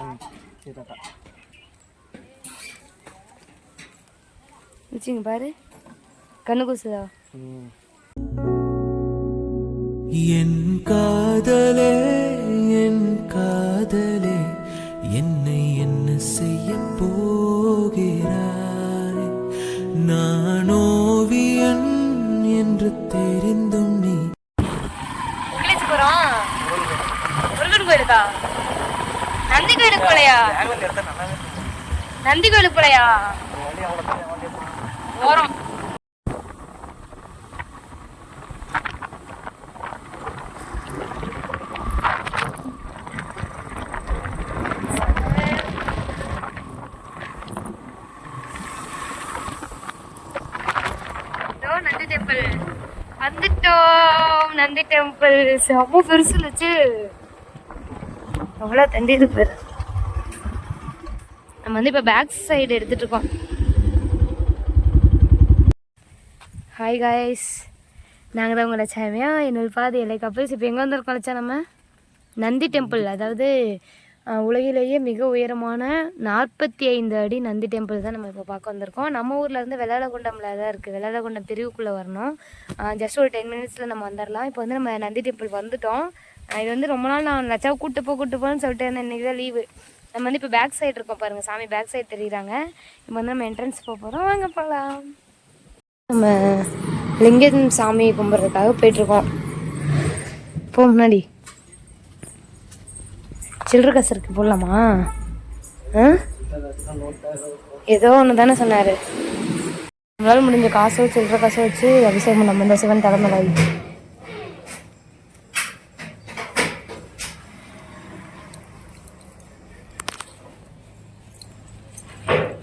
ம் சரி தாத்தா வச்சுங்க பாரு கண்ணு கூசுதா என் காதலே என் காதலே நந்தி கோயிலுக்கு போலையா? நந்தி கோயிலுக்கு போலையா? ஓரம். நந்தி டெம்பிள் வந்துட்டோம் நந்தி டெம்பிள் செம்ம பெருசு வச்சு அவ்வளோ தண்டி இருக்கு நம்ம வந்து இப்போ பேக் சைடு எடுத்துட்டு இருக்கோம் ஹாய் காய்ஸ் நாங்கள் தான் உங்களை சாமியா. என்னோட பாதி எல்லை கப்பல்ஸ் இப்போ எங்கே வந்திருக்கோம் லட்சா நம்ம? நந்தி டெம்பிள் அதாவது உலகிலேயே மிக உயரமான நாற்பத்தி ஐந்து அடி நந்தி டெம்பிள் தான் நம்ம இப்போ பார்க்க வந்திருக்கோம். நம்ம ஊரில் இருந்து வெள்ளாளகுண்டம்ல தான் இருக்குது வெள்ளாளகுண்டம் பிரிவுக்குள்ளே வரணும். ஜஸ்ட் ஒரு டென் மினிட்ஸில் நம்ம வந்துடலாம் இப்போ வந்து நம்ம நந்தி டெம்பிள் வந்துட்டோம். இது வந்து ரொம்ப நாள் நான் லட்சாவை கூட்டு போ கூட்டு போன்னு சொல்லிட்டு இருந்தேன் இன்றைக்கி தான் லீவு நம்ம வந்து இப்போ பேக் சைடு இருக்கோம் பாருங்கள் சாமி பேக் சைடு தெரியுறாங்க. இப்போ வந்து நம்ம என்ட்ரன்ஸ் போக போகிறோம் வாங்க போகலாம் நம்ம லிங்கம் சாமி கும்பிட்றதுக்காக போயிட்டுருக்கோம். போ முன்னாடி. சில்லற காசு இருக்கு போடலாமா? ஆ? ஏதோ ஒன்று தானே சொன்னார். நம்மளால முடிஞ்ச காசோ சில்லற காசோ வச்சு அபிஷேகம் நம்ம இந்த சிவன் தலைமையில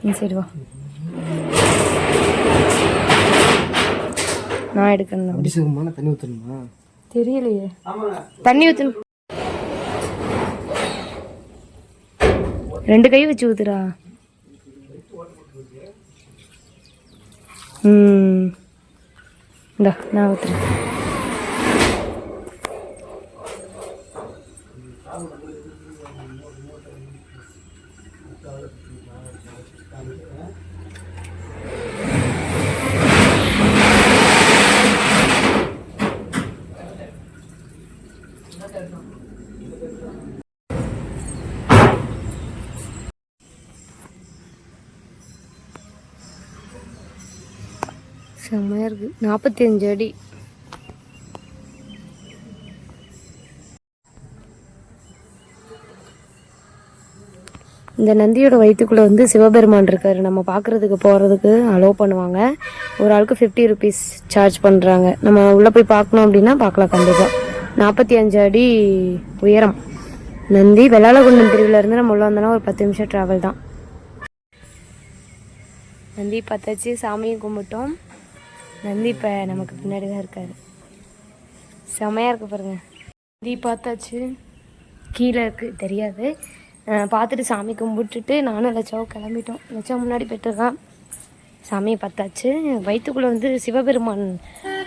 ம் சரி வா. நான் எடுக்கணும். அபிஷேகமான தண்ணி ஊற்றணுமா தெரியலையே. தண்ணி ஊற்றணும் ரெண்டு கை வச்சு ஊத்துறா ம். இந்தா நான் ஊத்துறேன். செம்மையாக இருக்குது நாற்பத்தி அஞ்சு அடி. இந்த நந்தியோட வயிற்றுக்குள்ளே வந்து சிவபெருமான் இருக்கார். நம்ம பார்க்குறதுக்கு போகிறதுக்கு அலோவ் பண்ணுவாங்க. ஒரு ஆளுக்கு ஃபிஃப்டி ருபீஸ் சார்ஜ் பண்ணுறாங்க நம்ம உள்ளே போய் பார்க்கணும் அப்படின்னா பார்க்கலாம் கண்டிப்பாக நாற்பத்தி அஞ்சு அடி உயரம். நந்தி வெள்ளாளகுண்டம் பிரிவுலேருந்து நம்ம உள்ளே வந்தோன்னா ஒரு பத்து நிமிஷம் ட்ராவல் தான். நந்தி பார்த்தாச்சு சாமியும் கும்பிட்டோம். நந்தி இப்போ நமக்கு பின்னாடி தான் இருக்காரு. செமையாக இருக்கு பாருங்க. நந்தி பார்த்தாச்சு. கீழே இருக்கு தெரியாது. பார்த்துட்டு சாமி கும்பிட்டுட்டு நானும் லட்சாவும் கிளம்பிட்டோம். லட்சம் முன்னாடி போயிட்டுருக்கான் சாமியை பார்த்தாச்சு. வயிற்றுக்குள்ளே வந்து சிவபெருமான்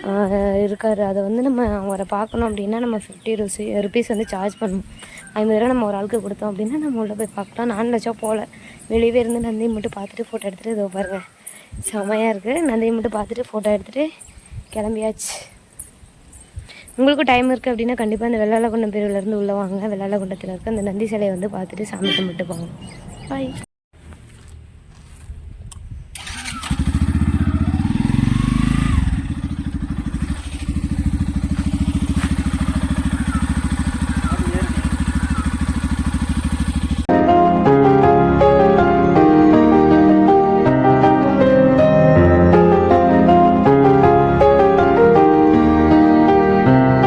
இருக்கார் இருக்காரு. அதை வந்து நம்ம அவரை பார்க்கணும் அப்படின்னா நம்ம ஃபிஃப்டி ருசி ருபீஸ் வந்து சார்ஜ் பண்ணணும். ஐம்பது ரூபா நம்ம ஒரு ஆளுக்கு கொடுத்தோம் அப்படின்னா நம்ம உள்ளே போய் பார்க்கலாம். நானும் லட்சம் போகல. வெளியவே இருந்து நந்தியை மட்டும் பார்த்துட்டு ஃபோட்டோ எடுத்துகிட்டு இதோ பாருங்கள் செமையாக இருக்குது நந்தியை மட்டும் பார்த்துட்டு ஃபோட்டோ எடுத்துகிட்டு கிளம்பியாச்சு. உங்களுக்கும் டைம் இருக்குது அப்படின்னா கண்டிப்பாக அந்த வெள்ளாளகுண்டம் பேருவிலேருந்து உள்ளே வாங்க. வெள்ளாளகுண்டத்தில் இருக்க அந்த நந்தி சிலையை வந்து பார்த்துட்டு சாமி கும்பிட்டு போங்க. பாய்